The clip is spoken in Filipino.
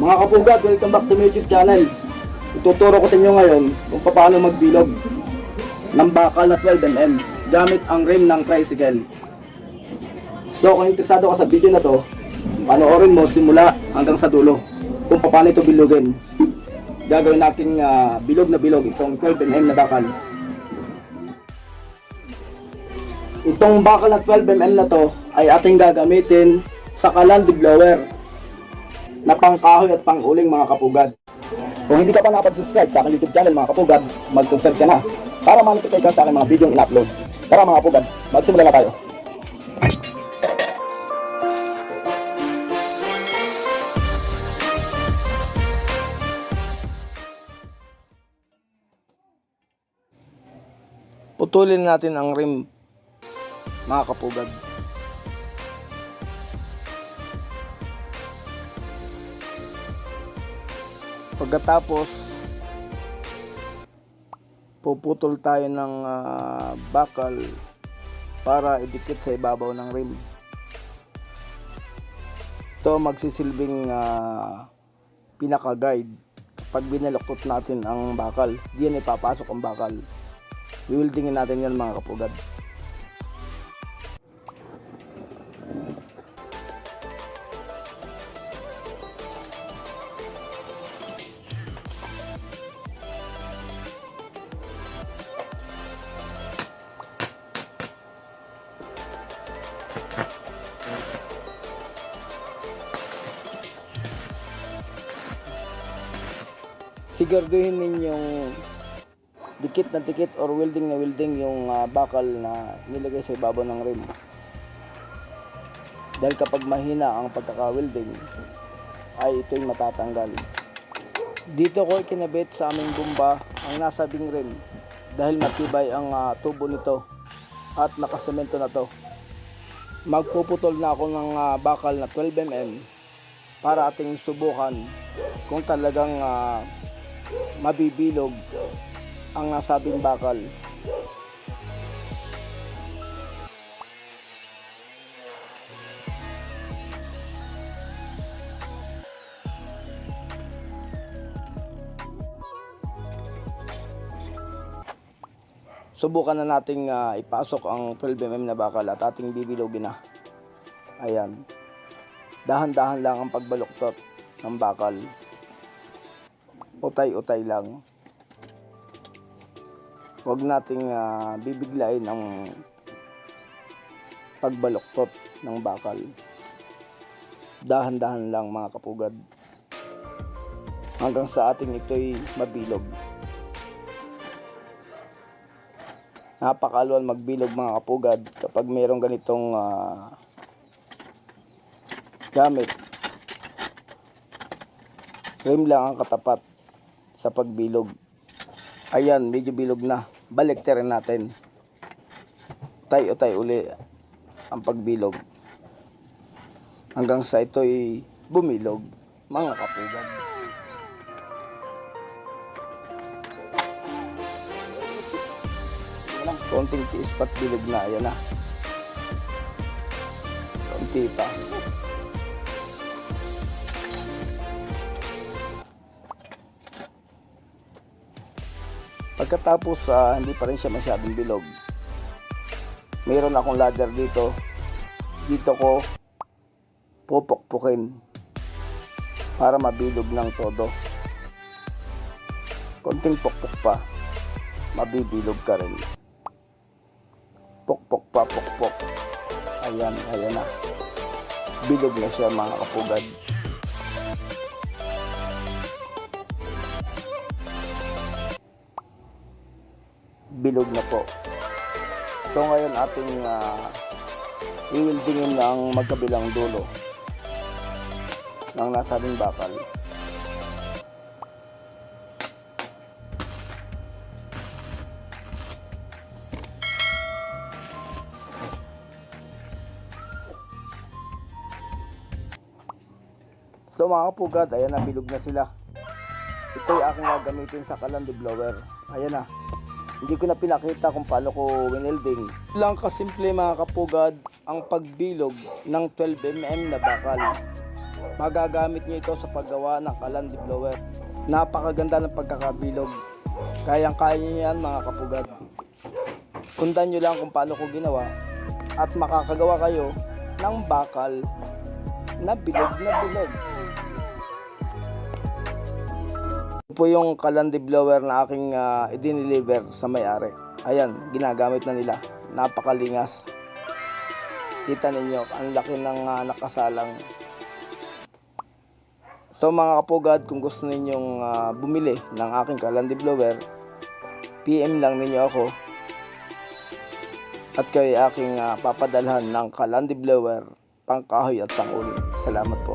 Mga kapugad, welcome back to my YouTube channel. Ituturo ko sa inyo ngayon kung paano magbilog ng bakal na 12mm gamit ang rim ng tricycle. So kung interesado ka sa video na to, panoorin mo simula hanggang sa dulo kung paano ito bilugin. Gagawin natin ah, bilog na bilog itong 12mm na bakal. Itong bakal na 12mm na to ay ating gagamitin sa kalandig blower na pangkahoy at panguling mga kapugad. Kung hindi ka pa nakapag-subscribe sa aking YouTube channel mga kapugad, mag-subscribe ka na para ma-notify ka sa aking mga video in-upload. Tara mga kapugad, magsimula na tayo. Putulin natin ang rim mga kapugad. Pagkatapos, puputol tayo ng ah, bakal para idikit sa ibabaw ng rim. Ito magsisilbing ah, pinaka-guide pag binaluktot natin ang bakal. Diyan ipapasok ang bakal. Wieldingin natin yan mga kapugad. Siguraduhin ninyong dikit na dikit or welding na welding yung ah, bakal na nilagay sa ibabaw ng rim. Dahil kapag mahina ang pagkaka-welding, ay ito'y matatanggal. Dito ko kinabit sa aming bumba ang nasabing rim dahil matibay ang ah, tubo nito at nakasemento na to. Magpuputol na ako ng ah, bakal na 12mm para ating subukan kung talagang ah, mabibilog ang nasabing bakal. Subukan na nating ah, ipasok ang 12mm na bakal at ating bibilogin na. Ayan. Dahan-dahan lang ang pagbaluktot ng bakal utay-utay lang. Huwag nating ah, bibiglain ang pagbaluktot ng bakal. Dahan-dahan lang mga kapugad. Hanggang sa ating ito'y mabilog. Napakalwan magbilog mga kapugad kapag mayroong ganitong ah, gamit. Rim lang ang katapat sa pagbilog. Ayan, medyo bilog na. Balik rin natin. Tay o tay uli ang pagbilog. Hanggang sa ito'y bumilog, mga kapugad. Konting tiis pat bilog na, ayan na. Konti pa. Pagkatapos ah, hindi pa rin siya masyadong bilog. Mayroon akong ladder dito. Dito ko pupukpukin para mabilog ng todo. Konting pukpok pa. Mabibilog ka rin. Pukpok pa, pukpok. Ayan, ayan na. Bilog na siya mga kapugad. Bilog na po. So ngayon ating uh, iwildingin ng magkabilang dulo ng nasabing bakal. So mga kapugad, ayan na bilog na sila. Ito yung aking gagamitin sa kalandi blower. Ayan na. Hindi ko na pinakita kung paano ko winelding. Lang kasimple mga kapugad ang pagbilog ng 12mm na bakal. magagamit nyo ito sa paggawa ng kalandi blower. Napakaganda ng pagkakabilog. Kayang-kaya nyo yan mga kapugad. Sundan nyo lang kung paano ko ginawa at makakagawa kayo ng bakal na bilog na bilog. Po yung kalandi blower na aking uh, i-deliver sa may-ari. Ayan, ginagamit na nila. Napakalingas. Kita ninyo, ang laki ng ah, nakasalang. So mga kapugad, kung gusto ninyong ah, bumili ng aking kalandi blower, PM lang ninyo ako. At kayo ay aking ah, papadalhan ng kalandi blower, pangkahoy at panguling. Salamat po.